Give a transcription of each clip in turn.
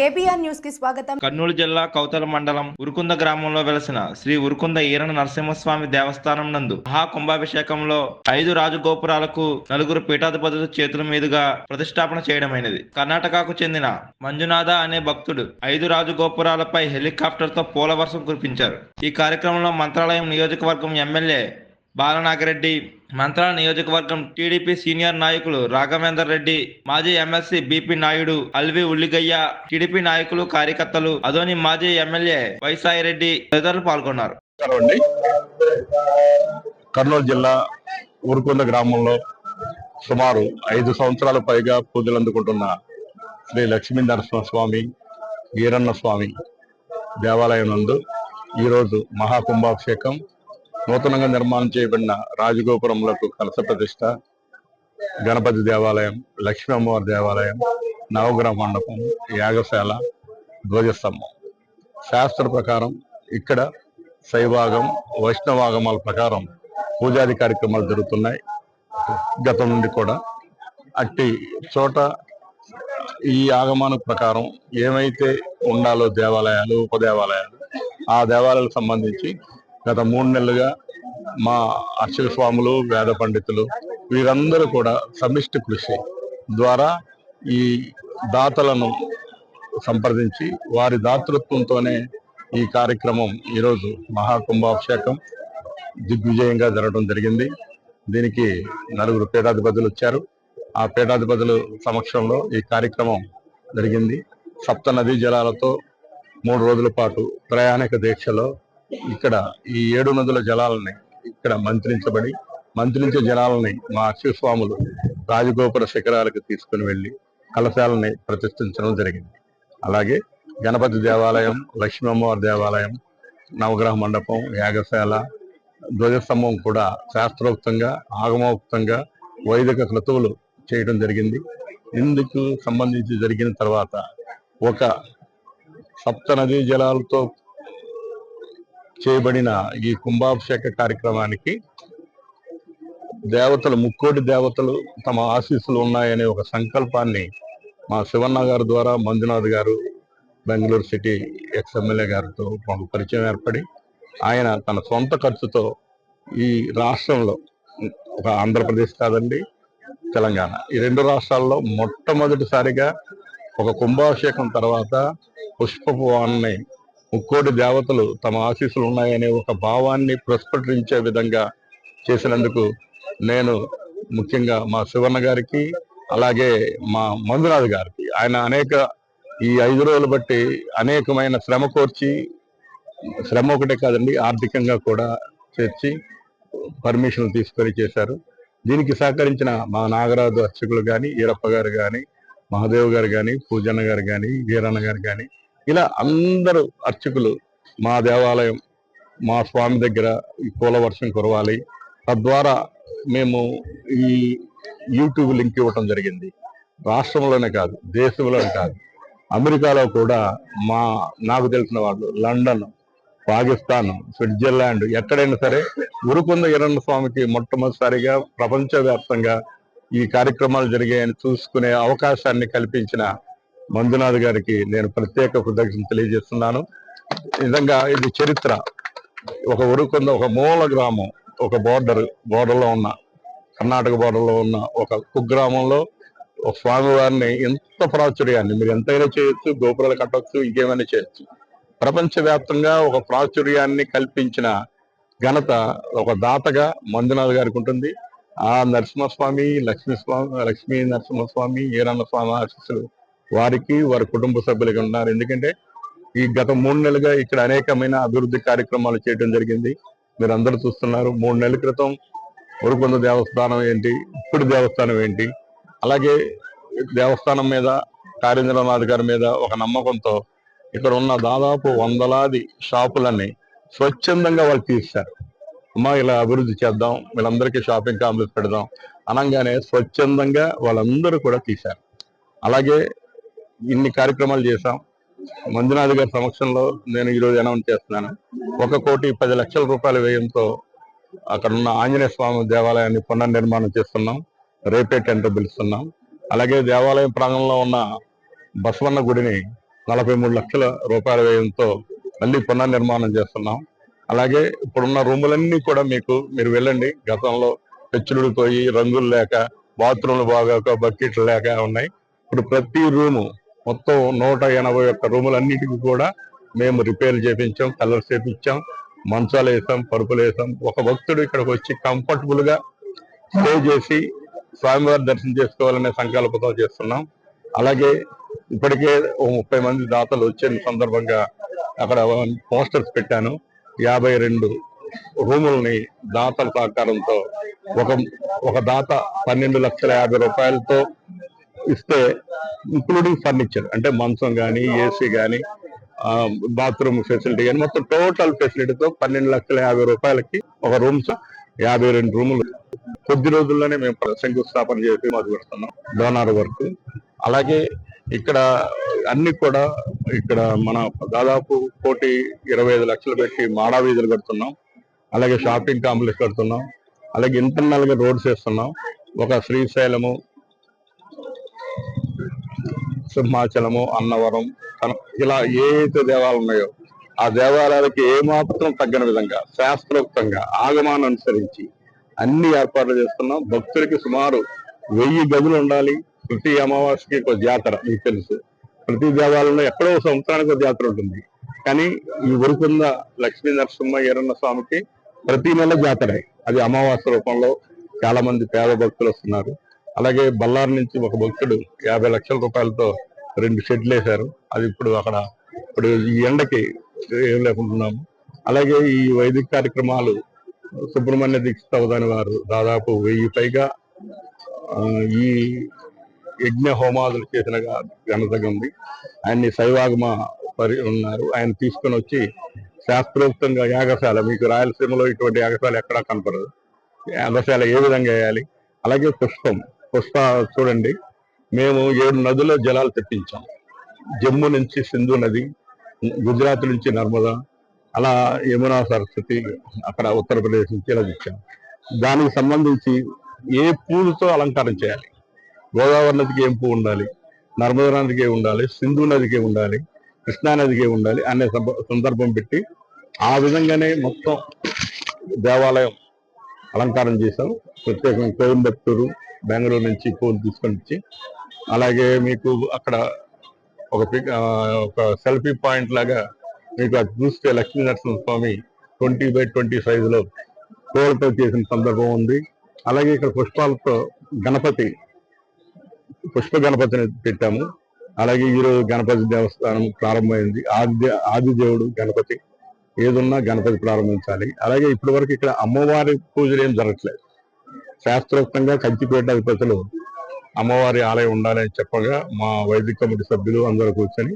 KBR న్యూస్కి స్వాగతం. కర్నూలు జిల్లా కౌతల మండలం ఉరుకుంద గ్రామంలో వెలసిన శ్రీ ఉరుకుంద ఈరణ నరసింహస్వామి దేవస్థానం నందు మహా కుంభాభిషేకంలో ఐదు రాజగోపురాలకు నలుగురు పీఠాధిపతుల చేతుల మీదుగా ప్రతిష్టాపన చేయడమైనది. కర్ణాటకకు చెందిన మంజునాథ అనే భక్తుడు ఐదు రాజగోపురాలపై హెలికాప్టర్తో పూల వర్షం కురిపించారు. ఈ కార్యక్రమంలో మంత్రాలయం నియోజకవర్గం ఎమ్మెల్యే బాలనాగిరెడ్డి మంత్రాల నియోజకవర్గం టీడీపీ సీనియర్ నాయకులు రాఘవేందర్ రెడ్డి మాజీ MLC BP Naidu Alvi Ulligayya TDP నాయకులు కార్యకర్తలు అదోని మాజీ ఎమ్మెల్యే వైసాయి రెడ్డి తదితరులు పాల్గొన్నారు. కర్నూలు జిల్లా ఊరుకొండ గ్రామంలో సుమారు ఐదు సంవత్సరాల పైగా పూజలు అందుకుంటున్న శ్రీ లక్ష్మీ నరసింహస్వామి వీరన్న స్వామి దేవాలయం నందు ఈరోజు మహాకుంభాభిషేకం నూతనంగా నిర్మాణం చేయబడిన రాజగోపురములకు కలస ప్రతిష్ట గణపతి దేవాలయం లక్ష్మీ అమ్మవారి దేవాలయం నవగ్రహ మండపం యాగశాల ధ్వజస్తంభం. శాస్త్ర ప్రకారం ఇక్కడ శైవాగం వైష్ణవాగమాల ప్రకారం పూజాది కార్యక్రమాలు జరుగుతున్నాయి. గతం నుండి కూడా అట్టి చోట ఈ ఆగమాన ప్రకారం ఏమైతే ఉండాలో దేవాలయాలు ఉపదేవాలయాలు ఆ దేవాలయాలకు సంబంధించి గత మూడు నెలలుగా మా అర్చక స్వాములు వేద పండితులు వీరందరూ కూడా సమిష్టి కృషి ద్వారా ఈ దాతలను సంప్రదించి వారి దాతృత్వంతోనే ఈ కార్యక్రమం ఈరోజు మహాకుంభాభిషేకం దిగ్విజయంగా జరగడం జరిగింది. దీనికి నలుగురు పీఠాధిపతులు వచ్చారు. ఆ పీఠాధిపతులు సమక్షంలో ఈ కార్యక్రమం జరిగింది. సప్త నదీ జలాలతో మూడు రోజుల పాటు ప్రయాణిక దీక్షలో ఇక్కడ ఈ ఏడు నదుల జలాలని ఇక్కడ మంత్రించబడి మంత్రించే జలాలని మా అక్షయస్వాములు రాజగోపుర శిఖరాలకు తీసుకుని వెళ్ళి కలశాలని ప్రతిష్ఠించడం జరిగింది. అలాగే గణపతి దేవాలయం లక్ష్మీమ్మవారి దేవాలయం నవగ్రహ మండపం యాగశాల ధ్వజస్తంభం కూడా శాస్త్రోక్తంగా ఆగమోక్తంగా వైదిక క్రతువులు చేయడం జరిగింది. ఇందుకు సంబంధించి జరిగిన తర్వాత ఒక సప్త నదీ జలాలతో చేయబడిన ఈ కుంభాభిషేక కార్యక్రమానికి దేవతలు ముక్కోటి దేవతలు తమ ఆశీస్సులు ఉన్నాయనే ఒక సంకల్పాన్ని మా శివన్న గారి ద్వారా మంజునాథ్ గారు బెంగళూరు సిటీ ఎక్స్ఎమ్మెల్యే గారితో మాకు పరిచయం ఏర్పడి ఆయన తన సొంత ఖర్చుతో ఈ రాష్ట్రంలో ఒక ఆంధ్రప్రదేశ్ కాదండి తెలంగాణ. ఈ రెండు రాష్ట్రాల్లో మొట్టమొదటిసారిగా ఒక కుంభాభిషేకం తర్వాత పుష్పపు ముక్కోటి దేవతలు తమ ఆశీస్సులు ఉన్నాయనే ఒక భావాన్ని ప్రస్ఫుటించే విధంగా చేసినందుకు నేను ముఖ్యంగా మా శివన్న గారికి అలాగే మా మంజునాథ్ గారికి ఆయన అనేక ఈ ఐదు రోజులు బట్టి అనేకమైన శ్రమ కోర్చి శ్రమ ఒకటే కాదండి ఆర్థికంగా కూడా చేర్చి పర్మిషన్లు తీసుకొని చేశారు. దీనికి సహకరించిన మా నాగరాజు అర్చకులు కానీ ఈరప్ప గారు కానీ మహాదేవ్ గారు కానీ పూజన్న గారు కానీ వీరన్న గారు కానీ ఇలా అందరూ అర్చకులు మా దేవాలయం మా స్వామి దగ్గర ఈ పూల వర్షం కురవాలి. తద్వారా మేము ఈ యూట్యూబ్ లింక్ ఇవ్వటం జరిగింది. రాష్ట్రంలోనే కాదు దేశంలోనే కాదు. అమెరికాలో కూడా మా నాకు తెలిసిన వాళ్ళు లండన్ పాకిస్తాన్ స్విట్జర్లాండ్ ఎక్కడైనా సరే ఉరుకుంద ఈరన్న స్వామికి మొట్టమొదటిసారిగా ప్రపంచవ్యాప్తంగా ఈ కార్యక్రమాలు జరిగాయని చూసుకునే అవకాశాన్ని కల్పించిన మంజునాథ్ గారికి నేను ప్రత్యేక కృతజ్ఞతలు తెలియజేస్తున్నాను. నిజంగా ఇది చరిత్ర. ఒక ఉరుకుంద ఒక మూల గ్రామం ఒక బోర్డర్ బోర్డర్లో ఉన్న కర్ణాటక బోర్డర్లో ఉన్న ఒక కుగ్రామంలో ఒక స్వామివారిని ఎంత ప్రాచుర్యాన్ని మీరు ఎంతైనా చేయొచ్చు గోపురాలు కట్టొచ్చు ఇంకేమైనా చేయొచ్చు. ప్రపంచవ్యాప్తంగా ఒక ప్రాచుర్యాన్ని కల్పించిన ఘనత ఒక దాతగా మంజునాథ్ గారికి ఉంటుంది. ఆ నరసింహస్వామి లక్ష్మీ స్వామి లక్ష్మీ నరసింహస్వామి ఈరన్న స్వామి ఆశీస్సులు వారికి వారి కుటుంబ సభ్యులకి ఉన్నారు ఎందుకంటే ఈ గత మూడు నెలలుగా ఇక్కడ అనేకమైన అభివృద్ధి కార్యక్రమాలు చేయడం జరిగింది. మీరు అందరూ చూస్తున్నారు మూడు నెలల క్రితం ఉరుకొంద దేవస్థానం ఏంటి ఇప్పుడు దేవస్థానం ఏంటి అలాగే దేవస్థానం మీద కార్యేంద్రనాథ్ గారి మీద ఒక నమ్మకంతో ఇక్కడ ఉన్న దాదాపు వందలాది షాపులన్నీ స్వచ్ఛందంగా వాళ్ళు తీస్తారు అమ్మా ఇలా అభివృద్ధి చేద్దాం వీళ్ళందరికీ షాపింగ్ కాంప్లెక్స్ పెడదాం అనగానే స్వచ్ఛందంగా వాళ్ళందరూ కూడా తీశారు. అలాగే ఇన్ని కార్యక్రమాలు చేశాం. మంజునాథ్ గారి సమక్షంలో నేను ఈరోజు అనౌన్స్ చేస్తున్నాను. ఒక కోటి పది లక్షల రూపాయల వ్యయంతో అక్కడ ఉన్న ఆంజనేయ స్వామి దేవాలయాన్ని పునర్నిర్మాణం చేస్తున్నాం. రేపే టెండర్ పిలుస్తున్నాం అలాగే దేవాలయం ప్రాంగణంలో ఉన్న బసవన్న గుడిని నలభై మూడు లక్షల రూపాయల వ్యయంతో మళ్ళీ పునర్నిర్మాణం చేస్తున్నాం. అలాగే ఇప్పుడున్న రూములన్నీ కూడా మీకు మీరు వెళ్ళండి. గతంలో పెచ్చులుడిపోయి రంగులు లేక బాత్రూమ్లు బాగాక బకెట్లు లేక ఉన్నాయి. ఇప్పుడు ప్రతి రూము మొత్తం నూట ఎనభై ఒక్క రూములన్నిటికీ కూడా మేము రిపేర్ చేపించాం కలర్స్ చేపించాం మంచాలు వేసాం పరుపులు వేసాం. ఒక భక్తుడు ఇక్కడికి వచ్చి కంఫర్టబుల్గా స్టే చేసి స్వామివారి దర్శనం చేసుకోవాలనే సంకల్పంతో చేస్తున్నాం. అలాగే ఇప్పటికే ఓ ముప్పై మంది దాతలు వచ్చిన సందర్భంగా అక్కడ పోస్టర్స్ పెట్టాను. యాభై రెండు రూముల్ని దాతల సహకారంతో ఒక ఒక దాత పన్నెండు లక్షల యాభై రూపాయలతో ఇస్తే ఇంక్లూడింగ్ ఫర్నిచర్ అంటే మంచం కానీ ఏసీ కానీ బాత్రూమ్ ఫెసిలిటీ కానీ మొత్తం టోటల్ ఫెసిలిటీతో పన్నెండు లక్షల యాభై రూపాయలకి ఒక రూమ్స్ యాభై రెండు రూములు. కొద్ది రోజుల్లోనే మేము శంకుస్థాపన చేసి మొదలు పెడుతున్నాం డోనార్ వర్క్. అలాగే ఇక్కడ అన్ని కూడా ఇక్కడ మన దాదాపు కోటి ఇరవై ఐదు లక్షలు పెట్టి మాడా వీధులు కడుతున్నాం అలాగే షాపింగ్ కాంప్లెక్స్ కడుతున్నాం అలాగే ఇంటర్నల్గా రోడ్స్ వేస్తున్నాం. ఒక శ్రీశైలము సింహాచలము అన్నవరం కన- ఇలా ఏ అయితే దేవాలయాలు ఉన్నాయో ఆ దేవాలయాలకి ఏమాత్రం తగ్గని విధంగా శాస్త్రోక్తంగా ఆగమాన్ని అనుసరించి అన్ని ఏర్పాట్లు చేస్తున్నాం. భక్తులకి సుమారు వెయ్యి గదులు ఉండాలి. ప్రతి అమావాస్యకి ఒక జాతర మీకు తెలుసు. ప్రతి దేవాలయంలో ఎక్కడో సంవత్సరానికి ఒక జాతర ఉంటుంది. కానీ ఈ ఉరుకుంద లక్ష్మీ నరసింహ ఈరన్న స్వామికి ప్రతి నెల జాతర. అది అమావాస్య రూపంలో చాలా మంది పేద భక్తులు వస్తున్నారు. అలాగే బళ్ళారి నుంచి ఒక భక్తుడు యాభై లక్షల రూపాయలతో రెండు షెడ్లు వేశారు. అది ఇప్పుడు అక్కడ ఇప్పుడు ఈ ఎండకి ఏం లేకుంటున్నాము. అలాగే ఈ వైదిక కార్యక్రమాలు సుబ్రహ్మణ్య దీక్షిత అవదాని వారు దాదాపు వెయ్యి పైగా ఈ యజ్ఞ హోమాదులు చేసిన గా- ఘనత ఉంది. ఆయన్ని శైవాగమ పరి ఉన్నారు. ఆయన తీసుకొని వచ్చి శాస్త్రోక్తంగా యాగశాల మీకు రాయలసీమలో ఇటువంటి యాగశాల ఎక్కడా కనపడదు. యాగశాల ఏ విధంగా వేయాలి? అలాగే పుష్పం. పుష్ప చూడండి. మేము ఏడు నదుల జలాలు తెప్పించాం. జమ్ము నుంచి సింధు నది గుజరాత్ నుంచి నర్మదా అలా యమునా సరస్వతి అక్కడ ఉత్తరప్రదేశ్ నుంచి ఇలా తెచ్చాం. దానికి సంబంధించి ఏ పూలతో అలంకారం చేయాలి? గోదావరి నదికి ఏం పువ్వు ఉండాలి? నర్మదా నదికి ఉండాలి? సింధు నదికి ఉండాలి? కృష్ణానదికి ఉండాలి? అనే సందర్భం పెట్టి ఆ విధంగానే మొత్తం దేవాలయం అలంకారం చేశాం. ప్రత్యేకంగా కోయంబత్తూరు బెంగళూరు నుంచి ఫోన్ తీసుకొని వచ్చి అలాగే మీకు అక్కడ ఒక ఒక సెల్ఫీ పాయింట్ లాగా మీకు అది చూస్తే Lakshmi Narasimha Swamy twenty by twenty సైజులో పూలతో చేసిన సందర్భం ఉంది. అలాగే ఇక్కడ పుష్పాలతో గణపతి పుష్ప గణపతిని పెట్టాము. అలాగే ఈరోజు గణపతి దేవస్థానం ప్రారంభమైంది. ఆది ఆదిదేవుడు గణపతి ఏదున్నా గణపతి ప్రారంభించాలి. అలాగే ఇప్పటి వరకు ఇక్కడ అమ్మవారి పూజలు ఏం జరగట్లేదు. శాస్త్రోక్తంగా కంచిపేట అధిపతులు అమ్మవారి ఆలయం ఉండాలని చెప్పగా మా వైదిక కమిటీ సభ్యులు అందరూ కూర్చొని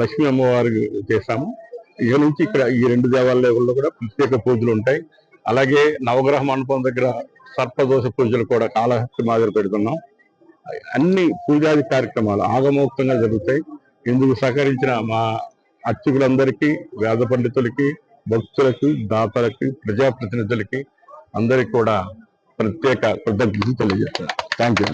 లక్ష్మీ అమ్మవారికి చేశాము. ఇక నుంచి ఇక్కడ ఈ రెండు దేవాలయాల్లో కూడా ప్రత్యేక పూజలు ఉంటాయి. అలాగే నవగ్రహ మండపం దగ్గర సర్పదోష పూజలు కూడా కాళహస్తి మాదిరి పెడుతున్నాం. అన్ని పూజాది కార్యక్రమాలు ఆగమోక్తంగా జరుగుతాయి. ఇందుకు సహకరించిన మా అర్చకులందరికీ వేద పండితులకి భక్తులకి దాతలకి ప్రజాప్రతినిధులకి అందరికీ కూడా ప్రత్యేక కృతజ్ఞతలు తెలియజేస్తాను థ్యాంక్ యూ